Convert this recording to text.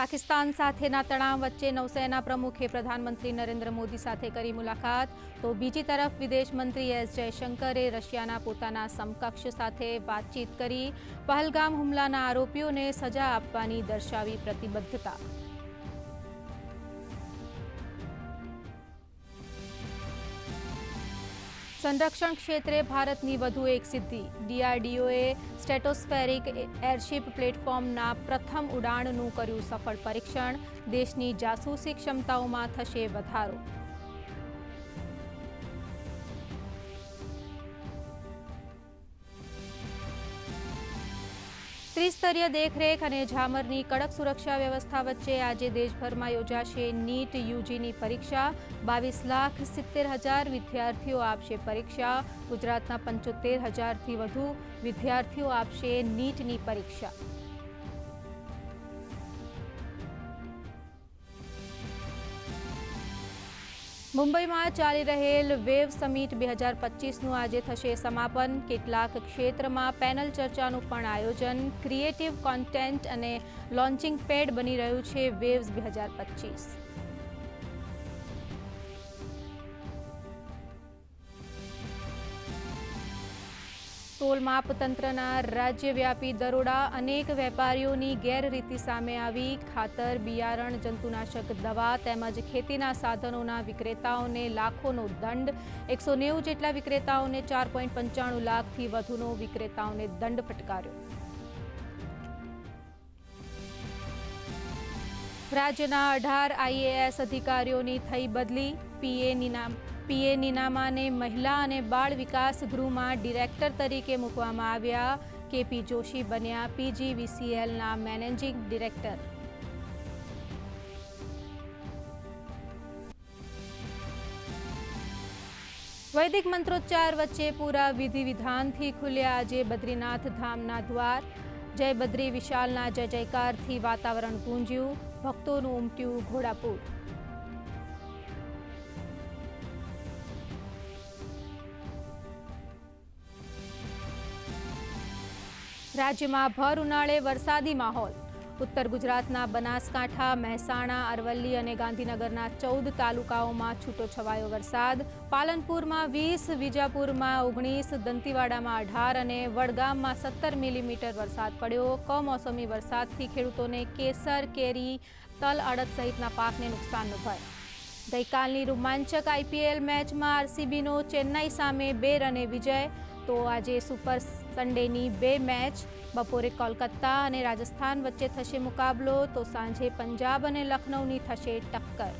પાકિસ્તાન સાથેના તણાવ વચ્ચે નૌસેના પ્રમુખે પ્રધાનમંત્રી નરેન્દ્ર મોદી સાથે કરી મુલાકાત. તો બીજી તરફ વિદેશ મંત્રી એસ જયશંકરે રશિયાના પોતાના સમકક્ષ સાથે વાતચીત કરી. પહલગામ હુમલાના આરોપીઓને સજા આપવાની દર્શાવી પ્રતિબદ્ધતા. સંરક્ષણ ક્ષેત્રે ભારતની વધુ એક સિદ્ધિ. ડીઆરડીઓએ સ્ટેટોસ્ફેરિક એરશિપ પ્લેટફોર્મના પ્રથમ ઉડાણનું કર્યું સફળ પરીક્ષણ. દેશની જાસૂસી ક્ષમતાઓમાં થશે વધારો. ત્રિસ્તરીય દેખરેખ અને ઝામરની કડક સુરક્ષા વ્યવસ્થા વચ્ચે આજે દેશભરમાં યોજાશે નીટ યુજીની પરીક્ષા. બાવીસ લાખ સિત્તેર હજાર વિદ્યાર્થીઓ આપશે પરીક્ષા. ગુજરાતના પંચોતેર હજારથી વધુ વિદ્યાર્થીઓ આપશે નીટની પરીક્ષા. મુંબઈમાં ચાલી રહેલ વેવ સમિટ બે હજાર પચીસનું આજે થશે સમાપન. કેટલાક ક્ષેત્રમાં પેનલ ચર્ચાનું પણ આયોજન. ક્રિએટિવ કોન્ટેન્ટ અને લોન્ચિંગ પેડ બની રહ્યું છે વેવ્સ બે હજાર પચીસ. ટોલ માપતંત્રના રાજ્યવ્યાપી દરોડા અનેક વેપારીઓની ગેરરીતિ સામે આવી. ખાતર, બિયારણ, જંતુનાશક દવા તેમજ ખેતીના સાધનોના વિક્રેતાઓને લાખોનો દંડ. એકસો જેટલા વિક્રેતાઓને ચાર લાખથી વધુનો વિક્રેતાઓને દંડ ફટકાર્યો. રાજ્યના અઢાર આઈએએસ અધિકારીઓની થઈ બદલી. પીએ નામ પીએ નીનામાને મહિલા અને બાળ વિકાસ ગૃહમાં ડિરેક્ટર તરીકે મૂકવામાં આવ્યા. કેપી જોશી બન્યા પીજીવીસીએલના મેનેજિંગ ડિરેક્ટર. વૈદિક મંત્રોચ્ચાર વચ્ચે પૂરા વિધિ વિધાનથી ખુલ્યા આજે બદ્રીનાથ ધામના દ્વાર. જય બદ્રી વિશાલના જય જયકારથી વાતાવરણ ગુંજ્યું, ભક્તોનું ઉમટ્યું ઘોડાપુર. રાજ્યમાં ભર ઉનાળે વરસાદી માહોલ. ઉત્તર ગુજરાતના બનાસકાંઠા, મહેસાણા, અરવલ્લી અને ગાંધીનગરના ચૌદ તાલુકાઓમાં છૂટો છવાયો વરસાદ. પાલનપુરમાં વીસ, વિજાપુરમાં ઓગણીસ, દંતીવાડામાં અઢાર અને વડગામમાં સત્તર મિલીમીટર વરસાદ પડ્યો. કમોસમી વરસાદથી ખેડૂતોને કેસર, કેરી, તલ અડદ સહિતના પાકને નુકસાનનો ભય. ગઈકાલની રોમાંચક આઈપીએલ મેચમાં આરસીબીનો ચેન્નાઈ સામે બે રને વિજય તો આજે સુપર સન્ડેની બે મેચ, બપોરે કોલકાતા અને રાજસ્થાન વચ્ચે થશે મુકાબલો, તો સાંજે પંજાબ અને લખનૌની થશે ટક્કર.